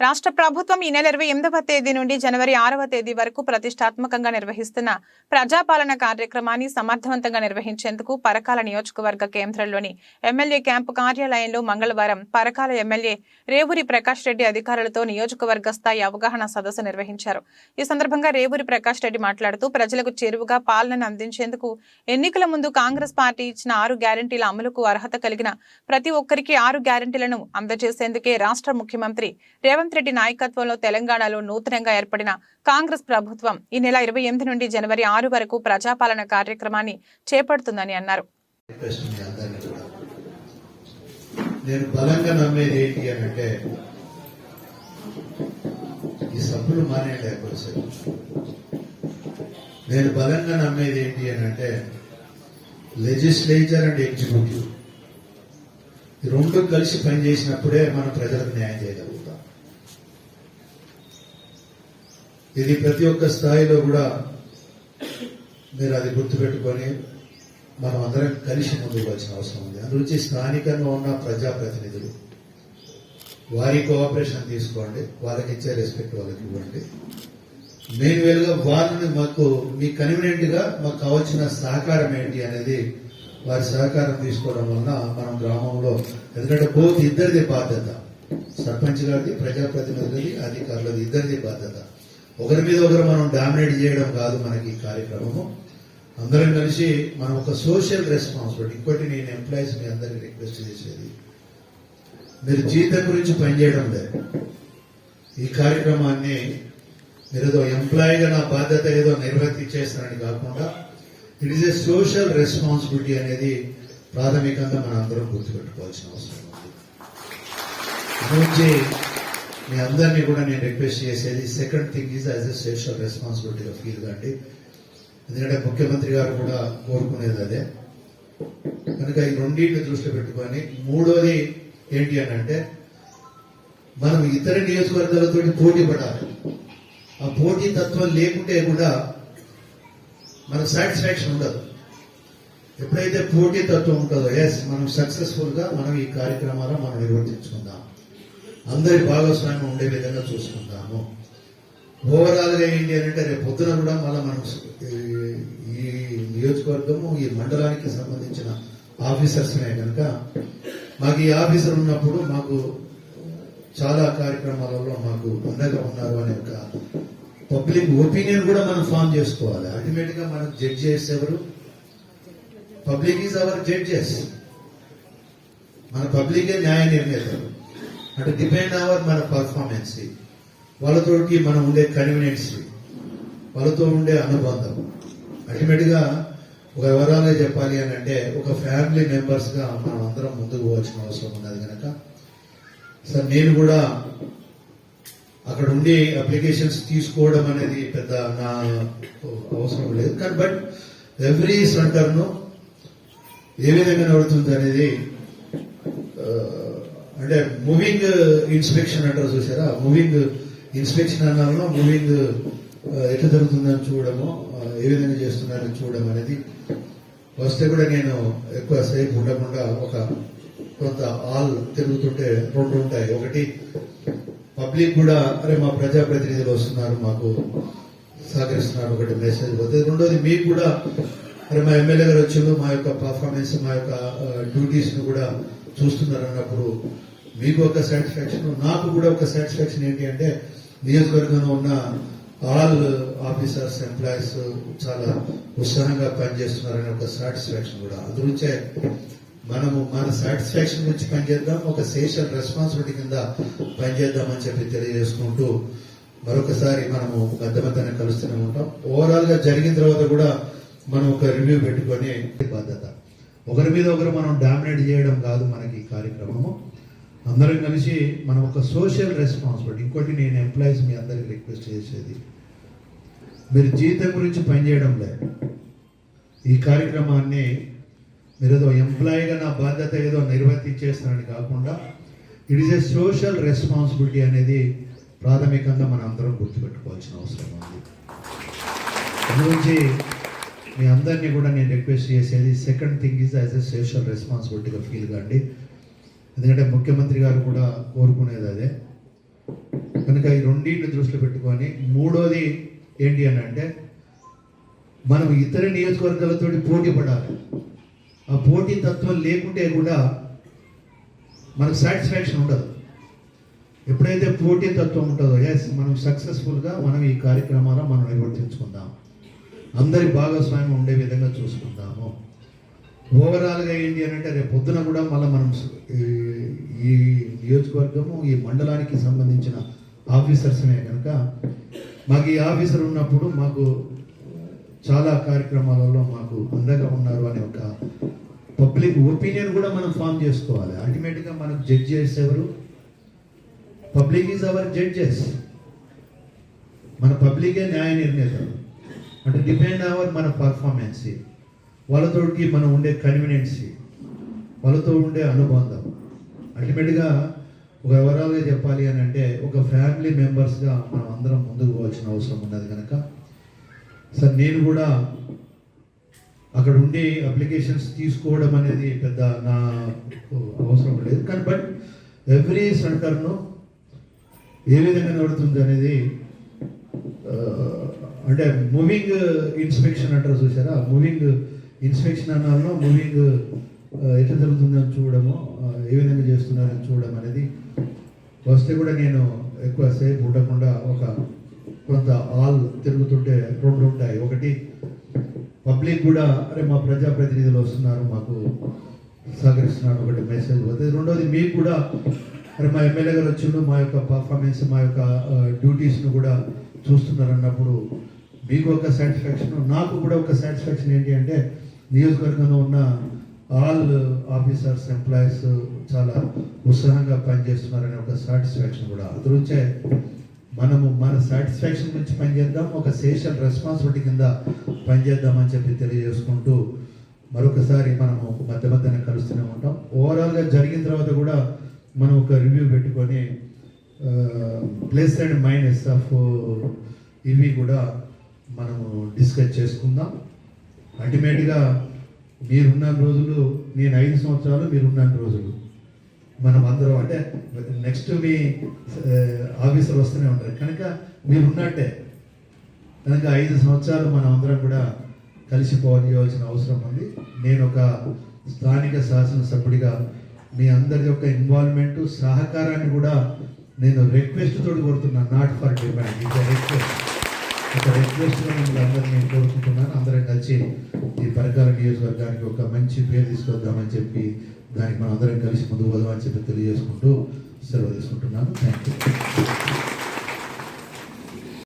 రాష్ట్ర ప్రభుత్వం ఈ నెల ఇరవై ఎనిమిదవ తేదీ నుండి జనవరి ఆరవ తేదీ వరకు ప్రతిష్టాత్మకంగా నిర్వహిస్తున్న ప్రజాపాలన కార్యక్రమాన్ని సమర్థవంతంగా నిర్వహించేందుకు పరకాల నియోజకవర్గ కేంద్రంలోని ఎమ్మెల్యే క్యాంపు కార్యాలయంలో మంగళవారం పరకాల ఎమ్మెల్యే రేవూరి ప్రకాష్ రెడ్డి అధికారులతో నియోజకవర్గ స్థాయి అవగాహన సదస్సు నిర్వహించారు. ఈ సందర్భంగా రేవూరి ప్రకాష్ రెడ్డి మాట్లాడుతూ ప్రజలకు చేరువుగా పాలనను అందించేందుకు ఎన్నికల ముందు కాంగ్రెస్ పార్టీ ఇచ్చిన ఆరు గ్యారంటీల అమలుకు అర్హత కలిగిన ప్రతి ఒక్కరికి ఆరు గ్యారంటీలను అందజేసేందుకే రాష్ట్ర ముఖ్యమంత్రి రేవంత్ రెడ్డి నాయకత్వంలో తెలంగాణలో నూతనంగా ఏర్పడిన కాంగ్రెస్ ప్రభుత్వం ఈ నెల ఇరవై ఎనిమిది నుండి జనవరి ఆరు వరకు ప్రజాపాలన కార్యక్రమాన్ని చేపడుతుందని అన్నారు. నేను బలంగా నమ్మేది ఏంటి అని అంటే ఈ సబ్బులు మానేయండి ఎక్కడసేపు నేను బలంగా నమ్మేది ఏంటి అని అంటే లెజిస్లేచర్ అండ్ ఎగ్జిక్యూటివ్ రెండు కలిసి పనిచేసినప్పుడే మనం ప్రజలకు న్యాయం చేయగలం. ఇది ప్రతి ఒక్క స్థాయిలో కూడా మీరు అది గుర్తుపెట్టుకొని మనం అందరం కలిసి ముందుకు వచ్చిన అవసరం ఉంది. అందుగురించి స్థానికంగా ఉన్న ప్రజాప్రతినిధులు వారి కోఆపరేషన్ తీసుకోండి వాళ్ళకి ఇచ్చే రెస్పెక్ట్ వాళ్ళకి ఇవ్వండి. మెయిన్ వేలుగా వాళ్ళని మాకు మీ కన్వీనియంట్గా మాకు కావాల్సిన సహకారం ఏంటి అనేది వారి సహకారం తీసుకోవడం వలన మనం గ్రామంలో ఎందుకంటే బోత్ ఇద్దరిది బాధ్యత. సర్పంచ్ గారిది ప్రజాప్రతినిధులది అధికారులది ఇద్దరిది బాధ్యత. ఒకరి మీద ఒకరు మనం డామినేట్ చేయడం కాదు మనకి ఈ కార్యక్రమము. అందరం కలిసి మనం ఒక సోషల్ రెస్పాన్సిబిలిటీ ఇంకోటి నేను ఎంప్లాయీస్ మీ అందరికి రిక్వెస్ట్ చేసేది మీరు జీతం గురించి పనిచేయడం లేదు. ఈ కార్యక్రమాన్ని మీరు ఏదో ఎంప్లాయీగా నా బాధ్యత ఏదో నిర్వర్తించేస్తారని కాకుండా it is a social responsibility అనేది ప్రాథమికంగా మనందరం గుర్తుపెట్టుకోవాల్సిన అవసరం ఉంది. మీ అందరినీ కూడా నేను రిక్వెస్ట్ చేసేది second thing is as a social of feel అండి ఎందుకంటే ముఖ్యమంత్రి గారు కూడా కోరుకునేది అదే. కనుక ఈ రెండింటిని దృష్టిలో పెట్టుకొని మూడోది ఏంటి అని అంటే మనం ఇతర నియోజకవర్గాలతో పోటీ పడాలి. ఆ పోటీ తత్వం లేకుంటే కూడా మనకు సాటిస్ఫాక్షన్ ఉండదు. ఎప్పుడైతే పోటీ తత్వం ఉంటుందో ఎస్ మనం సక్సెస్ఫుల్గా మనం ఈ కార్యక్రమాలు మనం నిర్వర్తించుకుందాం. అందరి భాగస్వామ్యం ఉండే విధంగా చూసుకుంటాము. ఓవరాల్గా ఏంటి అని అంటే రేపు పొద్దున కూడా మళ్ళీ మనం ఈ- నియోజకవర్గము ఈ మండలానికి సంబంధించిన ఆఫీసర్స్నే కనుక మాకు ఈ ఆఫీసర్ ఉన్నప్పుడు మాకు చాలా కార్యక్రమాలలో మాకు అండగా ఉన్నారు అనే ఒక పబ్లిక్ ఒపీనియన్ కూడా మనం ఫామ్ చేసుకోవాలి. అల్టిమేట్గా మనం జడ్జ్ జడ్జెస్ ఎవరు? Public is our judges. మన పబ్లికే న్యాయ నిర్ణేతలు. అంటే డిపెండ్ అవర్ మన పర్ఫార్మెన్స్ వాళ్ళతోటి మనం ఉండే కన్వీనియన్స్ వాళ్ళతో ఉండే అనుబంధం. అల్టిమేట్గా ఒక వివరాలే చెప్పాలి అని అంటే ఒక ఫ్యామిలీ మెంబర్స్గా మనం అందరం ముందుకు పోవాల్సిన అవసరం ఉన్నది కనుక. సార్ నేను కూడా అక్కడ ఉండి అప్లికేషన్స్ తీసుకోవడం అనేది పెద్ద నా అవసరం లేదు. కానీ బట్ ఎవ్రీ సెంటర్ను ఏ విధంగా నడుతుంది అనేది అంటే మూవింగ్ ఇన్స్పెక్షన్ అంటారు చూసారా? మూవింగ్ ఇన్స్పెక్షన్ అన్నారో మూవింగ్ ఎట్లా జరుగుతుందని చూడము ఏ విధంగా చేస్తున్నారని చూడడం అనేది వస్తే కూడా నేను ఎక్కువ సేపు ఉండకుండా ఒక కొంత ఆల్ తిరుగుతుంటే రెండు ఉంటాయి. ఒకటి పబ్లిక్ కూడా అరే మా ప్రజాప్రతినిధులు వస్తున్నారు మాకు సహకరిస్తున్నారు ఒకటి మెసేజ్ పోతే. రెండోది మీకు కూడా అరే మా ఎమ్మెల్యే గారు వచ్చారు మా యొక్క పర్ఫార్మెన్స్ మా యొక్క డ్యూటీస్ కూడా చూస్తున్నారు అన్నప్పుడు మీకు ఒక సాటిస్ఫాక్షన్ నాకు కూడా ఒక సాటిస్ఫాక్షన్ ఏంటి అంటే నియోజకవర్గంలో ఉన్న ఆల్ ఆఫీసర్స్ ఎంప్లాయీస్ చాలా ఉత్సాహంగా పనిచేస్తున్నారనే ఒక సాటిస్ఫాక్షన్ కూడా. అందుకే మనము మన సాటిస్ఫాక్షన్ గురించి పనిచేద్దాం ఒక సోషల్ రెస్పాన్సిబిలిటీ కింద పనిచేద్దామని చెప్పి తెలియజేసుకుంటూ మరొకసారి మనము పెద్ద పెద్దనే కలుస్తూనే ఉంటాం. ఓవరాల్గా జరిగిన తర్వాత కూడా మనం ఒక రివ్యూ పెట్టుకొని బాధ్యత. ఒకరి మీద ఒకరు మనం డామినేట్ చేయడం కాదు మనకి ఈ కార్యక్రమము. అందరం కలిసి మనం ఒక సోషల్ రెస్పాన్సిబిలిటీ ఇంకోటి నేను ఎంప్లాయీస్ మీ అందరికి రిక్వెస్ట్ చేసేది. మీరు జీతం గురించి పనిచేయడం లేదు. ఈ కార్యక్రమాన్ని మీరు ఏదో ఎంప్లాయీగా నా బాధ్యత ఏదో నిర్వర్తించేస్తానని కాకుండా it is a social responsibility అనేది ప్రాథమికంగా మనం అందరం గుర్తుపెట్టుకోవాల్సిన అవసరం ఉంది. అందుగురించి మీ అందరినీ కూడా నేను రిక్వెస్ట్ చేసేది second thing is as a social రెస్పాన్సిబిలిటీగా feel కండి ఎందుకంటే ముఖ్యమంత్రి గారు కూడా కోరుకునేది అదే. కనుక ఈ రెండింటిని దృష్టిలో పెట్టుకొని మూడోది ఏంటి అని అంటే మనం ఇతర నియోజకవర్గాలతో పోటీ పడాలి. ఆ పోటీ తత్వం లేకుంటే కూడా మనకు సాటిస్ఫాక్షన్ ఉండదు. ఎప్పుడైతే పోటీ తత్వం ఉంటుందో ఎస్ మనం సక్సెస్ఫుల్గా మనం ఈ కార్యక్రమాలు మనం నిర్వర్తించుకుందాం. అందరి భాగస్వామ్యం ఉండే విధంగా చూసుకుందాము. ఓవరాల్గా ఏంటి అని అంటే రేపు పొద్దున కూడా మళ్ళీ మనం ఈ- నియోజకవర్గము ఈ మండలానికి సంబంధించిన ఆఫీసర్స్నే కనుక మాకు ఈ ఆఫీసర్ ఉన్నప్పుడు మాకు చాలా కార్యక్రమాలలో మాకు అండగా ఉన్నారు అనే ఒక పబ్లిక్ ఒపీనియన్ కూడా మనం ఫామ్ చేసుకోవాలి. అల్టిమేట్గా మనకు జడ్జ్ చేసేవారు పబ్లిక్ ఈజ్ అవర్ జడ్జెస్. మన పబ్లికే న్యాయ నిర్ణేతలు. అంటే డిపెండ్ అవర్ మన పర్ఫార్మెన్స్ వాళ్ళతోటి మనం ఉండే కన్వీనియన్సీ వాళ్ళతో ఉండే అనుబంధం. అల్టిమేట్గా ఒక వివరాలుగా చెప్పాలి అని అంటే ఒక ఫ్యామిలీ మెంబర్స్గా మనం అందరం ముందుకు పోవాల్సిన అవసరం ఉన్నది కనుక. సార్ నేను కూడా అక్కడ ఉండే అప్లికేషన్స్ తీసుకోవడం అనేది పెద్ద నా అవసరం లేదు. కానీ బట్ ఎవ్రీ సెంటర్ను ఏ విధంగా నడుతుంది అనేది అంటే మూవింగ్ ఇన్స్పెక్షన్ అంటారు చూసారా మూవింగ్ ఇన్స్పెక్షన్ అన్నాను మూవింగ్ ఎట్లా జరుగుతుందని చూడడము ఏ విధంగా చేస్తున్నారని చూడడం అనేది వస్తే కూడా నేను ఎక్కువ సేపు ఉండకుండా ఒక కొంత ఆల్ తిరుగుతుంటే రెండు ఉంటాయి. ఒకటి పబ్లిక్ కూడా అరే మా ప్రజాప్రతినిధులు వస్తున్నారు మాకు సహకరిస్తున్నారు ఒకటి మెసేజ్ పోతుంది రెండోది మీకు కూడా అరే మా ఎమ్మెల్యే గారు వచ్చిండు మా యొక్క పర్ఫార్మెన్స్ మా యొక్క డ్యూటీస్ను కూడా చూస్తున్నారు అన్నప్పుడు మీకు ఒక సాటిస్ఫాక్షన్ నాకు కూడా ఒక సాటిస్ఫాక్షన్ ఏంటి అంటే నియోజకవర్గంలో ఉన్న ఆల్ ఆఫీసర్స్ ఎంప్లాయీస్ చాలా ఉత్సాహంగా పనిచేస్తున్నారనే ఒక సాటిస్ఫాక్షన్ కూడా. అందులోంచే మనము మన సాటిస్ఫాక్షన్ గురించి పనిచేద్దాం ఒక సేషల్ రెస్పాన్సిబిలిటీ కింద పనిచేద్దామని చెప్పి తెలియజేసుకుంటూ మరొకసారి మనము మధ్య మధ్యన కలుస్తూనే ఉంటాం. ఓవరాల్గా జరిగిన తర్వాత కూడా మనం ఒక రివ్యూ పెట్టుకొని ప్లస్ అండ్ మైనస్ ఆఫ్ ఇవి కూడా మనము డిస్కస్ చేసుకుందాం. అల్టిమేట్గా మీరున్న రోజులు నేను ఐదు సంవత్సరాలు మీరున్న రోజులు. మనం అందరం అంటే నెక్స్ట్ మీ ఆఫీసర్ వస్తూనే ఉంటారు. కనుక మీరు ఉన్నట్టే కనుక ఐదు సంవత్సరాలు మనం అందరం కూడా కలిసిపోవాల్సిన అవసరం ఉంది. నేను ఒక స్థానిక శాసనసభ్యుడిగా మీ అందరి యొక్క ఇన్వాల్వ్మెంట్ సహకారాన్ని కూడా నేను రిక్వెస్ట్ తోడు కోరుతున్నాను. Not for demand it request ఒక మిమ్మల్ని అందరినీ నేను కోరుకుంటున్నాను. అందరం కలిసి ఈ పరకాల నియోజకవర్గానికి ఒక మంచి పేరు తీసుకొద్దామని చెప్పి దానికి మనం అందరం కలిసి ముందుకు పోదామని చెప్పి తెలియజేసుకుంటూ సెలవు తీసుకుంటున్నాను. Thank you